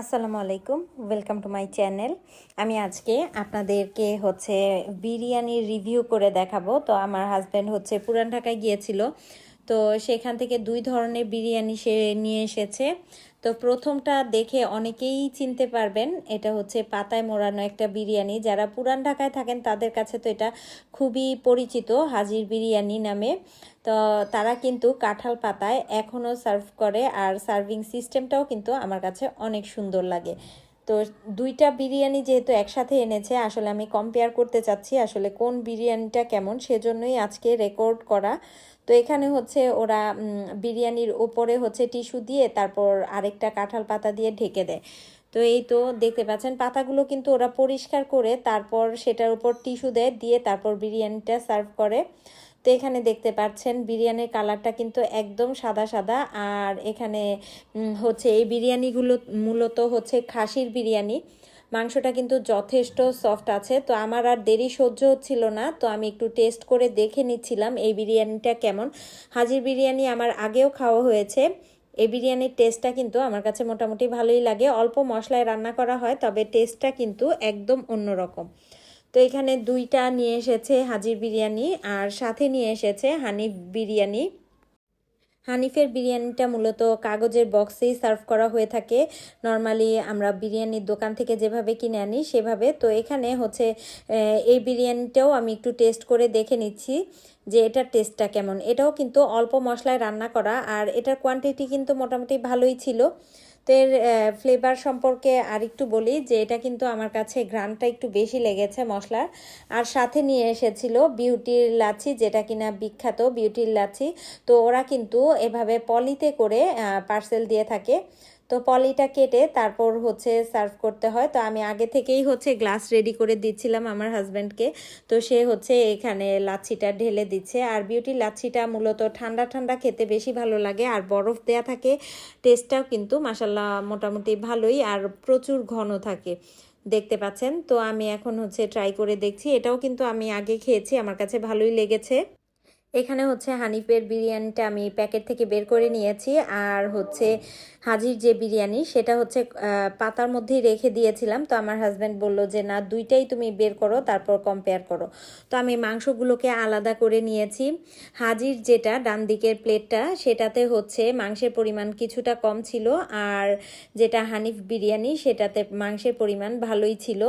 আসসালামু আলাইকুম welcome to my channel আমি আজকে আপনাদেরকে হচ্ছে বিরিয়ানির রিভিউ করে দেখাবো। তো আমার হাজব্যান্ড হচ্ছে পুরান ঢাকায় গিয়েছিল। তো সেখান থেকে দুই ধরনের বিরিয়ানি সে নিয়ে এসেছে। তো প্রথমটা দেখে অনেকেই চিনতে পারবেন, এটা হচ্ছে পাতায় মোড়ানো একটা বিরিয়ানি। যারা পুরান ঢাকায় থাকেন তাদের কাছে তো এটা খুবই পরিচিত, হাজির বিরিয়ানি নামে। তো তারা কিন্তু কাঁঠাল পাতায় এখনও সার্ভ করে, আর সার্ভিং সিস্টেমটাও কিন্তু আমার কাছে অনেক সুন্দর লাগে। তো দুইটা বিরিয়ানি যেহেতু একসাথে এনেছে, আসলে আমি কম্পেয়ার করতে চাচ্ছি আসলে কোন বিরিয়ানিটা কেমন সেজন্যই আজকে রেকর্ড করা। তো এখানে হচ্ছে ওরা বিরিয়ানির ওপরে হচ্ছে টিস্যু দিয়ে তারপর আরেকটা কাঁঠাল পাতা দিয়ে ঢেকে দেয়। তো এই তো দেখতে পাচ্ছেন, পাতাগুলো কিন্তু ওরা পরিষ্কার করে তারপর সেটার উপর টিস্যু দেয়, দিয়ে তারপর বিরিয়ানিটা সার্ভ করে। তো এখানে দেখতে পাচ্ছেন বিরিয়ানির কালারটা কিন্তু একদম সাদা সাদা। আর এখানে হচ্ছে এই বিরিয়ানিগুলো মূলত হচ্ছে খাসির বিরিয়ানি। মাংসটা কিন্তু যথেষ্ট সফট আছে। তো আমার আর দেরি সহ্য হচ্ছিল না। তো আমি একটু টেস্ট করে দেখে নিচ্ছিলাম এই বিরিয়ানিটা কেমন। হাজির বিরিয়ানি আমার আগেও খাওয়া হয়েছে। এই বিরিয়ানির টেস্টটা কিন্তু আমার কাছে মোটামুটি ভালোই লাগে। অল্প মশলায় রান্না করা হয়, তবে টেস্টটা কিন্তু একদম অন্যরকম। তো এখানে দুইটা নিয়ে এসেছে হাজির বিরিয়ানি আর সাথে নিয়ে এসেছে হানিফ বিরিয়ানি। হানিফের বিরিয়ানিটা মূলত কাগজের বক্সেই সার্ভ করা হয়ে থাকে। নর্মালি আমরা বিরিয়ানির দোকান থেকে যেভাবে কিনে আনি সেভাবে। তো এখানে হচ্ছে এই বিরিয়ানিটাও আমি একটু টেস্ট করে দেখে নিচ্ছি যে এটার টেস্টটা কেমন। এটাও কিন্তু অল্প মশলায় রান্না করা আর এটার কোয়ান্টিটি কিন্তু মোটামুটি ভালোই ছিল। তো এর ফ্লেভার সম্পর্কে আর একটু বলি যে এটা কিন্তু আমার কাছে গ্রানটা একটু বেশি লেগেছে মশলার। আর সাথে নিয়ে এসেছিল বিউটির লাচি যেটা কিনা বিখ্যাত বিউটির লাচ্ছি। তো ওরা কিন্তু এভাবে পলিতে করে পার্সেল দিয়ে থাকে। তো পলিটা কেটে তারপর হচ্ছে সার্ভ করতে হয়। তো আমি আগে থেকেই হচ্ছে গ্লাস রেডি করে দিচ্ছিলাম আমার হাজব্যান্ডকে। তো সে হচ্ছে এখানে লাচ্ছিটা ঢেলে দিচ্ছে। আর বিউটি লাচ্ছিটা মূলত ঠান্ডা ঠান্ডা খেতে বেশি ভালো লাগে। আর বরফ দেয়া থাকে, টেস্টটাও কিন্তু মাসাল্লাহ মোটামুটি ভালোই। আর প্রচুর ঘন থাকে, দেখতে পাচ্ছেন? তো আমি এখন হচ্ছে ট্রাই করে দেখছি। এটাও কিন্তু আমি আগে খেয়েছি, আমার কাছে ভালোই লেগেছে। এখানে হচ্ছে হানিফের বিরিয়ানিটা আমি প্যাকেট থেকে বের করে নিয়েছি। আর হচ্ছে হাজির যে বিরিয়ানি, সেটা হচ্ছে পাতার মধ্যেই রেখে দিয়েছিলাম। তো আমার হাজব্যান্ড বলল যে, না, দুইটাই তুমি বের করো, তারপর কম্পেয়ার করো। তো আমি মাংসগুলোকে আলাদা করে নিয়েছি। হাজির যেটা ডান দিকের প্লেটটা, সেটাতে হচ্ছে মাংসের পরিমাণ কিছুটা কম ছিল। আর যেটা হানিফ বিরিয়ানি, সেটাতে মাংসের পরিমাণ ভালোই ছিল।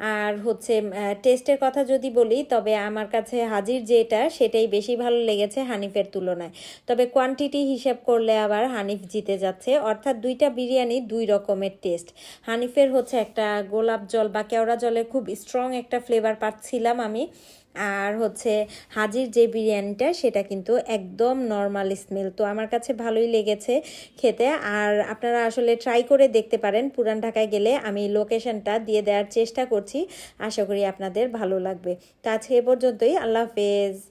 আর হচ্ছে টেস্টের কথা যদি বলি, তবে আমার কাছে হাজির যেটা, সেটাই বেশি ভালো লেগেছে হানিফের তুলনায়। তবে কোয়ান্টিটি হিসাব করলে আবার হানিফ জিতে যাচ্ছে। অর্থাৎ দুইটা বিরিয়ানি দুই রকমের টেস্ট হানিফের হচ্ছে একটা গোলাপ জল বা কেওড়া জলের খুব স্ট্রং একটা ফ্লেভার পাচ্ছিলাম আমি। আর হচ্ছে, হাজির যে বিরিয়ানিটা, সেটা কিন্তু একদম নর্মাল স্মেল তো আমার কাছে ভালোই লেগেছে খেতে। আর আপনারা আসলে ট্রাই করে দেখতে পারেন পুরান ঢাকায় গেলে। আমি লোকেশনটা দিয়ে দেওয়ার চেষ্টা করছি। আশা করি আপনাদের ভালো লাগবে। তো আজকে এ পর্যন্তই। আল্লাহ হাফেজ।